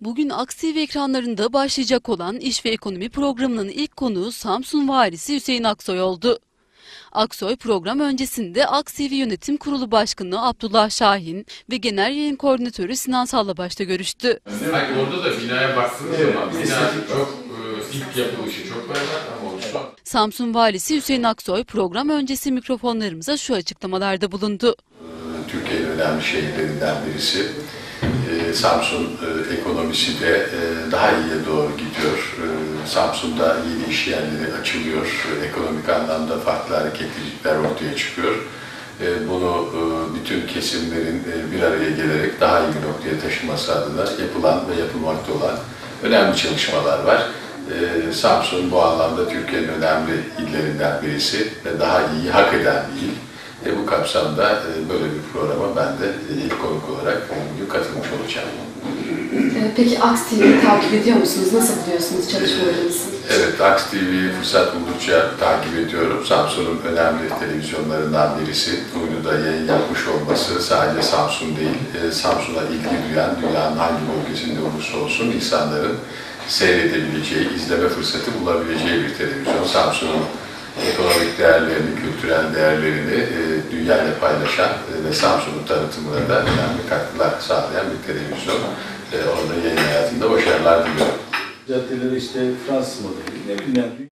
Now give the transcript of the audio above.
Bugün Aksi TV ekranlarında başlayacak olan İş ve Ekonomi programının ilk konuğu Samsun Valisi Hüseyin Aksoy oldu. Aksoy program öncesinde Aksi TV Yönetim Kurulu Başkanı Abdullah Şahin ve Genel Yayın Koordinatörü Sinan Sallabaş'ta görüştü. Hayır, orada da binaya baktığınız Evet, zaman bina çok e, ilk yapılışı çok berbat ama oluştu. Samsun Valisi Hüseyin Aksoy program öncesi mikrofonlarımıza şu açıklamalarda bulundu. Türkiye'nin önemli şehirlerinden birisi. Ee, Samsun e, ekonomisi de e, daha iyiye doğru gidiyor. Ee, Samsun'da yeni iş yerleri açılıyor. Ee, Ekonomik anlamda farklı hareketlilikler ortaya çıkıyor. Ee, Bunu e, bütün kesimlerin e, bir araya gelerek daha iyi bir noktaya taşıması adına yapılan ve yapılmakta olan önemli çalışmalar var. Ee, Samsun bu anlamda Türkiye'nin önemli illerinden birisi ve daha iyi hak eden bir il. E, bu kapsamda e, böyle bir programa ben de e, ilk konuk olarak e, bugün katılmış olacağım. Peki Aks TV'yi takip ediyor musunuz? Nasıl buluyorsunuz çalışmalarınızı? Evet, Aks TV fırsat buldukça takip ediyorum. Samsun'un önemli televizyonlarından birisi. Bugün da yayın yapmış olması sadece Samsun değil, e, Samsun'a ilgi duyan dünyanın hangi bölgesinde olursa olsun insanların seyredebileceği, izleme fırsatı bulabileceği bir televizyon. Samsun'un değerlerini, kültürel değerlerini e, dünyayla paylaşan e, ve Samsun'un tanıtımına da önemli katkılar sağlayan bir televizyon. E, orada yayın hayatında başarılar diliyorum. caddeleri işte Fransız modeli ne bileyim